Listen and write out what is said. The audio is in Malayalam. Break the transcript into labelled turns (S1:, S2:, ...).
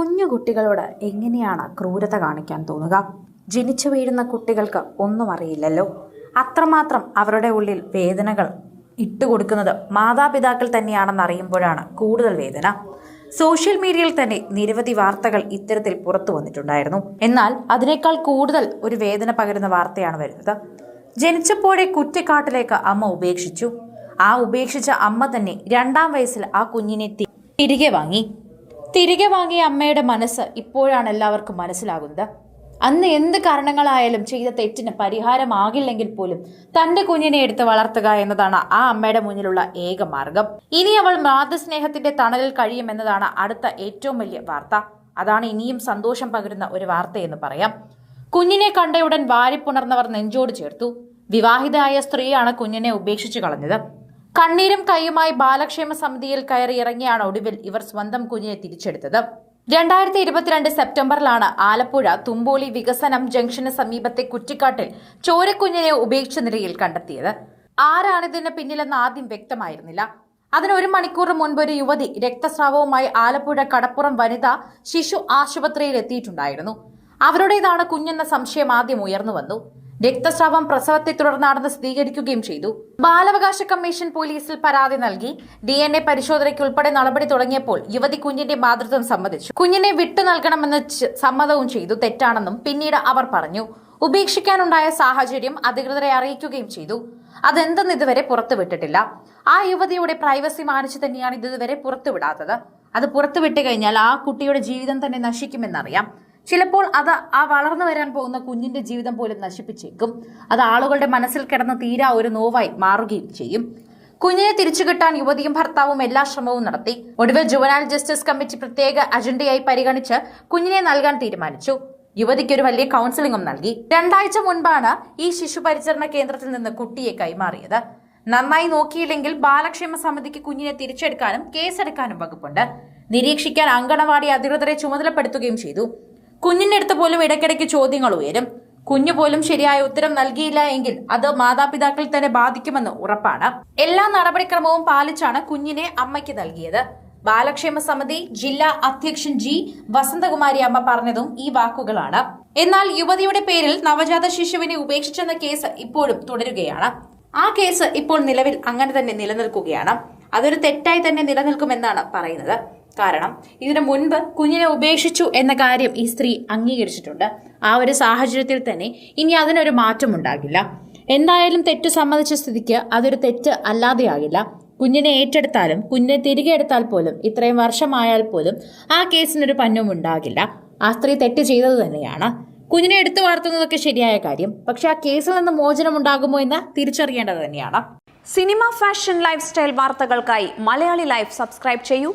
S1: കുഞ്ഞു കുട്ടികളോട് എങ്ങനെയാണ് ക്രൂരത കാണിക്കാൻ തോന്നുക? ജനിച്ചു വീഴുന്ന കുട്ടികൾക്ക് ഒന്നും അറിയില്ലല്ലോ. അത്രമാത്രം അവരുടെ ഉള്ളിൽ വേദനകൾ ഇട്ടുകൊടുക്കുന്നത് മാതാപിതാക്കൾ തന്നെയാണെന്ന് അറിയുമ്പോഴാണ് കൂടുതൽ വേദന. സോഷ്യൽ മീഡിയയിൽ തന്നെ നിരവധി വാർത്തകൾ ഇത്തരത്തിൽ പുറത്തു വന്നിട്ടുണ്ടായിരുന്നു. എന്നാൽ അതിനേക്കാൾ കൂടുതൽ ഒരു വേദന പകരുന്ന വാർത്തയാണ് വരുന്നത്. ജനിച്ചപ്പോഴേ കുറ്റിക്കാട്ടിലേക്ക് അമ്മ ഉപേക്ഷിച്ചു. ആ ഉപേക്ഷിച്ച അമ്മ തന്നെ രണ്ടാം വയസ്സിൽ ആ കുഞ്ഞിനെ തിരികെ വാങ്ങി. തിരികെ വാങ്ങിയ അമ്മയുടെ മനസ്സ് ഇപ്പോഴാണ് എല്ലാവർക്കും മനസ്സിലാകുന്നത്. അന്ന് എന്ത് കാരണങ്ങളായാലും ചെയ്ത തെറ്റിന് പരിഹാരമാകില്ലെങ്കിൽ പോലും തന്റെ കുഞ്ഞിനെ എടുത്ത് വളർത്തുക എന്നതാണ് ആ അമ്മയുടെ മുന്നിലുള്ള ഏക മാർഗം. ഇനി അവൾ മാതൃസ്നേഹത്തിന്റെ തണലിൽ കഴിയുമെന്നതാണ് അടുത്ത ഏറ്റവും വലിയ വാർത്ത. അതാണ് ഇനിയും സന്തോഷം പകരുന്ന ഒരു വാർത്തയെന്ന് പറയാം. കുഞ്ഞിനെ കണ്ടയുടൻ വാരിപ്പുണർന്നവർ നെഞ്ചോട് ചേർത്തു. വിവാഹിതയായ സ്ത്രീയാണ് കുഞ്ഞിനെ ഉപേക്ഷിച്ചു കളഞ്ഞത്. കണ്ണീരും കൈയുമായി ബാലക്ഷേമ സമിതിയിൽ കയറി ഇറങ്ങിയാണ് ഒടുവിൽ ഇവർ സ്വന്തം കുഞ്ഞിനെ തിരിച്ചെടുത്തത്. രണ്ടായിരത്തി ഇരുപത്തിരണ്ട് സെപ്റ്റംബറിലാണ് ആലപ്പുഴ തുമ്പോളി വികസനം ജംഗ്ഷന് സമീപത്തെ കുറ്റിക്കാട്ടിൽ ചോരക്കുഞ്ഞിനെ ഉപേക്ഷിച്ച നിലയിൽ കണ്ടെത്തിയത്. ആരാണിതിന് പിന്നിലെന്ന് ആദ്യം വ്യക്തമായിരുന്നില്ല. അതിന് ഒരു മണിക്കൂർ മുൻപ് ഒരു യുവതി രക്തസ്രാവവുമായി ആലപ്പുഴ കടപ്പുറം വനിതാ ശിശു ആശുപത്രിയിൽ എത്തിയിട്ടുണ്ടായിരുന്നു. അവരുടേതാണ് കുഞ്ഞെന്ന സംശയം ആദ്യം ഉയർന്നു വന്നു. രക്തസ്രാവം പ്രസവത്തെ തുടർന്നാണെന്ന് സ്ഥിരീകരിക്കുകയും ചെയ്തു. ബാലാവകാശ കമ്മീഷൻ പോലീസിൽ പരാതി നൽകി. ഡി എൻ എ പരിശോധനയ്ക്ക് ഉൾപ്പെടെ നടപടി തുടങ്ങിയപ്പോൾ യുവതി കുഞ്ഞിന്റെ മാതൃത്വം സമ്മതിച്ചു. കുഞ്ഞിനെ വിട്ടു നൽകണമെന്ന് സമ്മതവും ചെയ്തു. തെറ്റാണെന്നും പിന്നീട് അവർ പറഞ്ഞു. ഉപേക്ഷിക്കാനുണ്ടായ സാഹചര്യം അധികൃതരെ അറിയിക്കുകയും ചെയ്തു. അതെന്തെന്ന് ഇതുവരെ പുറത്തുവിട്ടിട്ടില്ല. ആ യുവതിയുടെ പ്രൈവസി മാനിച്ചു തന്നെയാണ് ഇതുവരെ പുറത്തുവിടാത്തത്. അത് പുറത്തുവിട്ട് കഴിഞ്ഞാൽ ആ കുട്ടിയുടെ ജീവിതം തന്നെ നശിക്കുമെന്നറിയാം. ചിലപ്പോൾ അത് ആ വളർന്നു വരാൻ പോകുന്ന കുഞ്ഞിന്റെ ജീവിതം പോലും നശിപ്പിച്ചേക്കും. അത് ആളുകളുടെ മനസ്സിൽ കിടന്ന് തീരാ ഒരു നോവായി മാറുകയും ചെയ്യും. കുഞ്ഞിനെ തിരിച്ചു കിട്ടാൻ യുവതിയും ഭർത്താവും എല്ലാ ശ്രമവും നടത്തി. ഒടുവിൽ ജുവനാൽ ജസ്റ്റിസ് കമ്മിറ്റി പ്രത്യേക അജണ്ടയായി പരിഗണിച്ച് കുഞ്ഞിനെ നൽകാൻ തീരുമാനിച്ചു. യുവതിക്ക് ഒരു വലിയ കൗൺസിലിംഗും നൽകി. രണ്ടാഴ്ച മുൻപാണ് ഈ ശിശു പരിചരണ കേന്ദ്രത്തിൽ നിന്ന് കുട്ടിയെ കൈമാറിയത്. നന്നായി നോക്കിയില്ലെങ്കിൽ ബാലക്ഷേമ സമിതിക്ക് കുഞ്ഞിനെ തിരിച്ചെടുക്കാനും കേസെടുക്കാനും വകുപ്പുണ്ട്. നിരീക്ഷിക്കാൻ അങ്കണവാടി അധികൃതരെ ചുമതലപ്പെടുത്തുകയും ചെയ്തു. കുഞ്ഞിന്റെ അടുത്ത് പോലും ഇടയ്ക്കിടയ്ക്ക് ചോദ്യങ്ങൾ ഉയരും. കുഞ്ഞു പോലും ശരിയായ ഉത്തരം നൽകിയില്ല എങ്കിൽ അത് മാതാപിതാക്കൾ തന്നെ ബാധിക്കുമെന്ന് ഉറപ്പാണ്. എല്ലാ നടപടിക്രമവും പാലിച്ചാണ് കുഞ്ഞിനെ അമ്മയ്ക്ക് നൽകിയത്. ബാലക്ഷേമ സമിതി ജില്ലാ അധ്യക്ഷൻ ജി വസന്തകുമാരി അമ്മ പറഞ്ഞതും ഈ വാക്കുകളാണ്. എന്നാൽ യുവതിയുടെ പേരിൽ നവജാത ശിശുവിനെ ഉപേക്ഷിച്ചെന്ന കേസ് ഇപ്പോഴും തുടരുകയാണ്. ആ കേസ് ഇപ്പോൾ നിലവിൽ അങ്ങനെ തന്നെ നിലനിൽക്കുകയാണ്. അതൊരു തെറ്റായി തന്നെ നിലനിൽക്കുമെന്നാണ് പറയുന്നത്. കാരണം ഇതിനു മുൻപ് കുഞ്ഞിനെ ഉപേക്ഷിച്ചു എന്ന കാര്യം ഈ സ്ത്രീ അംഗീകരിച്ചിട്ടുണ്ട്. ആ ഒരു സാഹചര്യത്തിൽ തന്നെ ഇനി അതിനൊരു മാറ്റം ഉണ്ടാകില്ല. എന്തായാലും തെറ്റ് സമ്മതിച്ച സ്ഥിതിക്ക് അതൊരു തെറ്റ് അല്ലാതെയാകില്ല. കുഞ്ഞിനെ ഏറ്റെടുത്താലും കുഞ്ഞിനെ തിരികെ എടുത്താൽ പോലും ഇത്രയും വർഷമായാൽ പോലും ആ കേസിനൊരു പന്നും ഉണ്ടാകില്ല. ആ സ്ത്രീ തെറ്റ് ചെയ്തത് തന്നെയാണ്. കുഞ്ഞിനെ എടുത്തു വളർത്തുന്നതൊക്കെ ശരിയായ കാര്യം. പക്ഷെ ആ കേസിൽ നിന്ന് മോചനം ഉണ്ടാകുമോ എന്ന് തിരിച്ചറിയേണ്ടത് തന്നെയാണ്.
S2: സിനിമ ഫാഷൻ ലൈഫ് സ്റ്റൈൽ വാർത്തകൾക്കായി മലയാളി ലൈഫ് സബ്സ്ക്രൈബ് ചെയ്യൂ.